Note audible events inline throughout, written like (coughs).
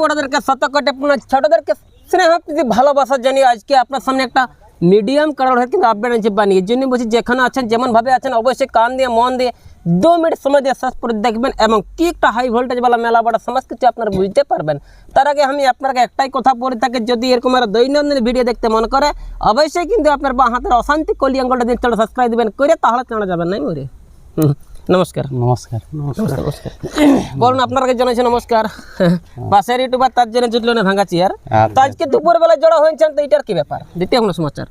বড়দেরকে পুনঃ ছোটদেরকে স্নেহ প্রীতি ভালোবাসা জানিয়ে আজকে আপনার সামনে একটা মিডিয়াম কালার কিন্তু আপডেট আছে বানিয়ে। এর জন্য বলছি যেখানে আছেন যেমন ভাবে আছেন অবশ্যই কান দিয়ে মন দিয়ে দু মিনিট সময় দিয়ে শেষ করে দেখবেন এবং কি একটা হাই ভোল্টেজ বালা মেলা বড় সমস্ত কিছু আপনারা বুঝতে পারবেন। তার আগে আমি আপনাকে একটাই কথা বলে থাকি যদি এরকম আর দৈনন্দিন ভিডিও দেখতে মনে করে অবশ্যই কিন্তু আপনার বা হাতের অশান্তি কলি আঙ্গলটা দিয়ে চলে সাবস্ক্রাইব দিবেন করে তাহলে চেনা যাবেন নাই মরে। হুম, নমস্কার। নমস্কার। নমস্কার নমস্কার। (coughs) বলুন আপনাকে জানাইছি নমস্কার। পাশের ইউটিউবার তার জন্য জুটলো না ভাঙাচ্ছি আর তো আজকে দুপুর বেলা জড়ো হয়েছেন তো এটার কি ব্যাপার? দ্বিতীয় কোনো সমাচার?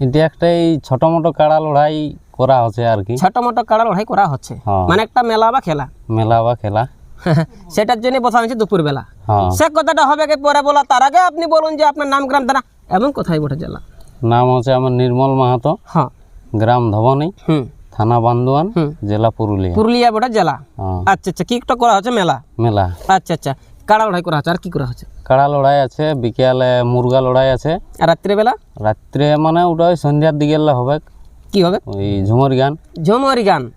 এটি একটাই ছোট মোটো কাড়া লড়াই করা হচ্ছে আর কি। ছোট মোটো কাড়া লড়াই করা হচ্ছে। হ্যাঁ। মানে একটা মেলা বা খেলা। মেলা বা খেলা। (laughs) সেটার জন্য বসা হয়েছে দুপুর বেলা হ্যাঁ। সে কথাটা হবে কি পরে বলা? তার আগে আপনি বলুন যে আপনার নাম গ্রাম তারা এমন কোথায় বটে জেলা? নাম হচ্ছে আমার নির্মল মাহাতো। হ্যাঁ। গ্রাম ধবনী। হুম। থানা বান্দোয়ান। জেলা পুরুলিয়া। পুরুলিয়া বটে জেলা। হ্যাঁ। আচ্ছা আচ্ছা কি একটা করা হচ্ছে মেলা? মেলা। আচ্ছা আচ্ছা কাড়া লড়াই করা হচ্ছে আর কি করা হচ্ছে? কাড়া লড়াই আছে? বিকেলে মুরগা লড়াই আছে। আর রাত্রিবেলা রাত্রে মানে ওটা ওই সন্ধ্যার দিকে হবে। কি হবে? ওই ঝুমর গান। ঝুমরি গান।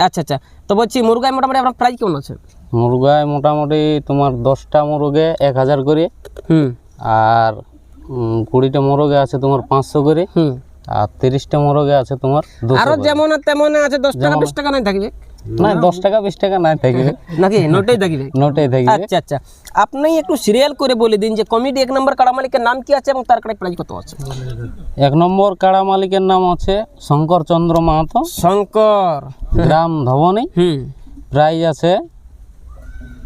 আচ্ছা আচ্ছা তো বলছি মুরগায় মোটামুটি আপনার প্রাইস কেমন আছে? মুরগায় মোটামুটি তোমার দশটা মুরগে এক হাজার করে। হুম। আর কুড়িটা মোরগে আছে তোমার পাঁচশো করে। হুম। আর তিরিশটা মোরগে আছে তোমার আরও যেমন তেমন আছে দশ টাকা বিশ টাকা নাই থাকবে। না (laughs) দশ টাকা বিশ টাকা নাই থাকবে। নাকি? নোটেই থাকবে। থাকবে। আচ্ছা আচ্ছা। আপনি একটু সিরিয়াল করে বলে দিন যে কমিটি এক নম্বর কাড়া মালিকের নাম কি আছে এবং তার কাড়ায় কত আছে? এক নম্বর কাড়া মালিকের নাম আছে শঙ্কর চন্দ্র মাহাতো। শঙ্কর। গ্রাম ধবনী। হুম। প্রাইস আছে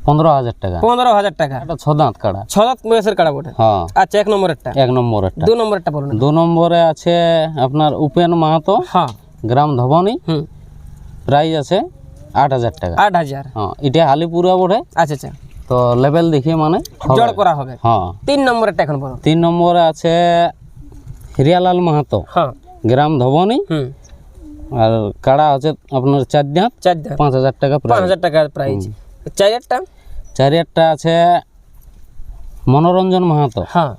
পনেরো হাজার টাকা। পনেরো হাজার টাকা। এটা ছ দাঁত কাড়া। ছ লাখ বয়সের কাড়া বটে? হ্যাঁ। আচ্ছা এক নম্বরেরটা। এক নম্বরেরটা। দু নম্বরেরটা বলুন। দু নম্বরে আছে আপনার উপেন মাহাতো হ্যাঁ। গ্রাম ধবনী। হুম। প্রাইস আছে আট হাজার টাকা। আট হাজার। হ্যাঁ এটা হালিপুরা বটে। আচ্ছা আচ্ছা। তো লেভেল দেখিয়ে মানে। জড় করা হবে। হ্যাঁ। তিন নম্বরেরটা এখন বলুন। তিন নম্বরে আছে হিরিয়ালাল মাহাতো হ্যাঁ। গ্রাম ধবনী। হুম। আর কাড়া আছে আপনার চার দাঁত। চার দাম পাঁচ হাজার টাকা পাঁচ হাজার টাকা প্রাইস চারেরটা চারিয়ারটা আছে মনোরঞ্জন মাহাতো। হ্যাঁ।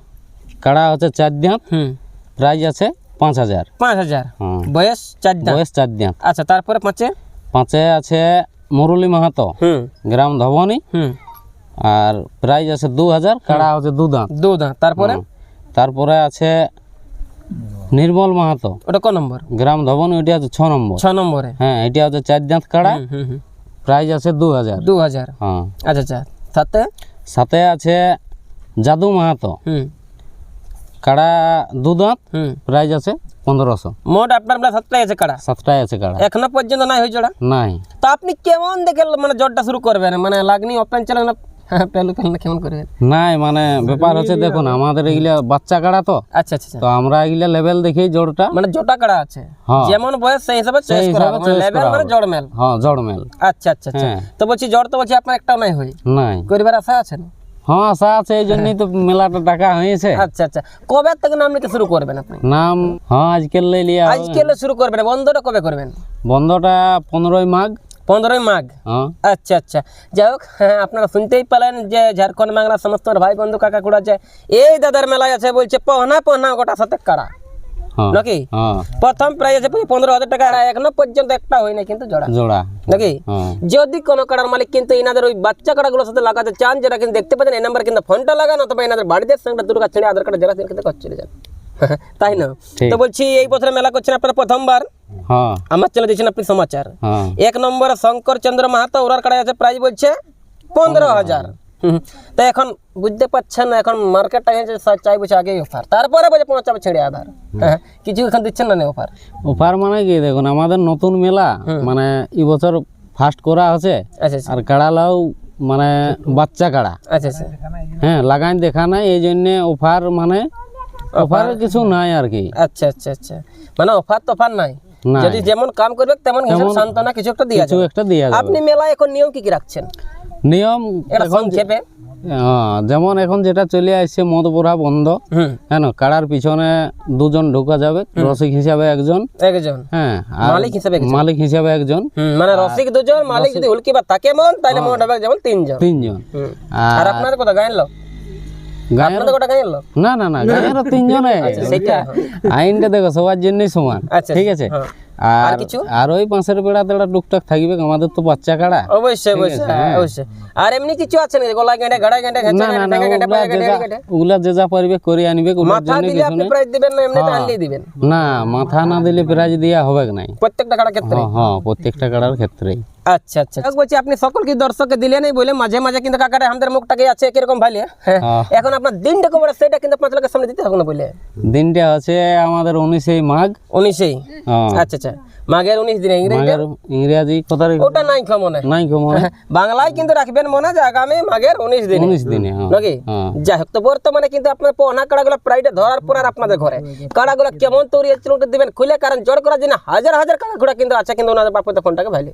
কাড়া হচ্ছে চার দাঁত হুম। প্রাইস আছে পাঁচ হাজার। পাঁচ হাজার। হ্যাঁ। বয়স চার দাম বয়স চার দাঁত আচ্ছা তারপরে পাঁচে? পাঁচে আছে মুরলী মাহাতো হুম। গ্রাম ধবনী। হুম। আর প্রাইজ আছে দু হাজার কাড়া হচ্ছে দু দাঁত। দু দাঁত। তারপরে? তারপরে আছে নির্মল মাহাতো। ওটা ক নম্বর? গ্রাম ধবনী ওইটা হচ্ছে ছ নম্বর। ছ নম্বরে। হ্যাঁ এটা হচ্ছে চার দাঁত কাড়া। হুম হুম হুম। প্রাইস আছে দু হাজার দু হাজার হ্যাঁ। আচ্ছা আচ্ছা। সাথে? সাথে আছে জাদু মাহাতো। হুম। কাড়া দু দাঁত হুম। প্রাইস আছে পনেরোশো। মোট আপনার বেলা সাতটাই আছে কাড়া? সাতটায় আছে কাড়া। এখনও পর্যন্ত নাই হয়ে জোড়া? নাই। তো আপনি কেমন দেখে মানে জোরটা শুরু করবেন? মানে লাগনি ওপেন চালান (laughs) না কেমন করবেন নাই মানে ব্যাপার হচ্ছে দেখুন আমাদের এগুলা বাচ্চা কাড়া তো। আচ্ছা আচ্ছা আচ্ছা। তো আমরা এগুলা লেভেল দেখেই জোরটা। মানে জোটা কাড়া আছে? হ্যাঁ। যেমন বয়স সেই হিসাবে চয়েস করা হবে। মানে লেভেল মানে। জড় মেল হ্যাঁ জড় মেল আচ্ছা আচ্ছা আচ্ছা। হ্যাঁ। তো বলছি জড় তো বলছি আপনার একটাও নাই হই নাই। করিবার আশা আছে? না হ্যাঁ আশা আছে এই জন্যই তো মেলাটা টাকা হয়েছে। আচ্ছা আচ্ছা। কবে থেকে নাম নিতে শুরু করবেন আপনি? নাম হ্যাঁ আজকের লিয়া। আজকে শুরু করবেন। বন্ধটা কবে করবেন? বন্ধটা পনেরোই মাঘ। পনেরোই মাঘ। হ্যাঁ। আচ্ছা আচ্ছা। যাই হোক হ্যাঁ আপনারা শুনতেই পেলেন যে ঝাড়খণ্ড বাংলা সমস্ত ভাই বন্ধু কাকা কুড়া আছে এই দাদার মেলায় আছে বলছে পহনা পহনা গোটা সাথে কাড়া। হ্যাঁ নাকি? হ্যাঁ। প্রথম প্রাইস আছে পনেরো হাজার টাকা এখনও পর্যন্ত একটা হয়নি কিন্তু জোড়া। জোড়া। নাকি? হ্যাঁ। যদি কোনো কাড়ার মালিক কিন্তু এনাদের ওই বাচ্চা কাড়াগুলোর সাথে লাগাতে চান যেটা কিন্তু দেখতে পাচ্ছেন এই নাম্বার কিন্তু ফোনটা লাগান অথবা এনাদের বাড়িতে সঙ্গে দুটো ছেড়ে আধার কার্ড জেরা কিন্তু চলে যান। (laughs) তাই না? তো বলছি এই বছরে মেলা করছেন আপনারা প্রথমবার? হ্যাঁ। আমার চ্যানেল দিয়েছেন আপনি সমাচার। হ্যাঁ। এক নম্বরে শঙ্কর চন্দ্র মাহাতো ওরার কাড়াই আছে প্রাইস বলছে পনেরো হাজার। তো এখন বুঝতে পারছেন না এখন মার্কেটটা হয়েছে চাই বছর আগেই অফার তারপরে বলছে পৌঁছাবে ছেড়ে আধার। হ্যাঁ কিছু এখন দিচ্ছেন না অফার অফার মানে কি দেখুন আমাদের নতুন মেলা মানে এই বছর ফার্স্ট করা আছে আচ্ছা আচ্ছা। আর কাড়ালাও মানে বাচ্চা কাড়া। আচ্ছা আচ্ছা। হ্যাঁ লাগাই দেখা নাই এই জন্যে অফার মানে অফার? কিছু নাই আর কি। আচ্ছা আচ্ছা আচ্ছা। মানে অফার নাই। যদি যেমন কাম করবে তেমন হিসাব সান্ত্বনা কিছু একটা দিয়ে কিছু একটা দেওয়া যাবে। আপনি মেলায় এখন নিয়ম কি কি রাখছেন? নিয়ম সংক্ষেপে। হ্যাঁ, যেমন এখন যেটা চলে আসছে মদ পোড়া বন্ধ হ্যাঁ কাড়ার পিছনে দুজন ঢোকা যাবে রসিক হিসাবে একজন। একজন। হ্যাঁ মালিক হিসেবে একজন। মালিক হিসাবে একজন। মানে রসিক দুজন মালিক যদি হুলকি বা থাকে মন তাহলে মন হবে যেমন তিনজন। তিনজন। আর আপনার কথা গায়ের না না না গায়েরও তিনজনে। (laughs) সেইটা আইনটা দেখো সবার জন্যই সমান আচ্ছা ঠিক আছে? হ্যাঁ। আর আর ওই পাঁচের বেড়া তেড়া টুকটাক থাকবে আমাদের তো বাচ্চা কাড়া। অবশ্যই অবশ্যই হ্যাঁ, আর এমনি কিছু আছে না গলা গেঁটে ঘাড়া গেঁটে না না না ওগুলা যে যা- পারবে করে আনবে মাথা দিলে আপনি প্রাইজ দিবেন না এমনি দিবেন? না মাথা না দিলে প্রাইজ দেওয়া হবে নাই। প্রত্যেকটা কাড়া ক্ষেত্রে হ্যাঁ, হ্যাঁ প্রত্যেকটা কাড়ার ক্ষেত্রেই। আচ্ছা আচ্ছা বলছি আপনি সকলকে দর্শককে দিলেন এই বলে মাঝে মাঝে কিন্তু আমাদের মুখটাকে আছে কীরকম ভালে হ্যাঁ। হ্যাঁ। এখন আপনার দিনটা সেটা কিন্তু পাঁচ লাখের সামনে দিতে হবে না বলে দিনটা আছে আমাদের উনিশে মাঘ। উনিশেই? হ্যাঁ আচ্ছা আচ্ছা। মাঘের উনিশ দিনে ইংরেজি ওটা নাই মনে। নাই কম বাংলায় কিন্তু রাখবেন মনে যে আগামী মাঘের উনিশ দিন। উনিশ দিনে হ্যাঁ নাকি? হ্যাঁ যাই হোক তো বর্তমানে কিন্তু আপনার পোনা কাড়াগুলো প্রাইডে ধরার পর আর আপনাদের ঘরে। কাড়াগুলো কেমন তৈরি হচ্ছে দিবেন খুলে কারণ জোর করার জন্য হাজার হাজার কাড়া ঘোড়া কিন্তু আছে কিন্তু ওনাদের ভাইলে।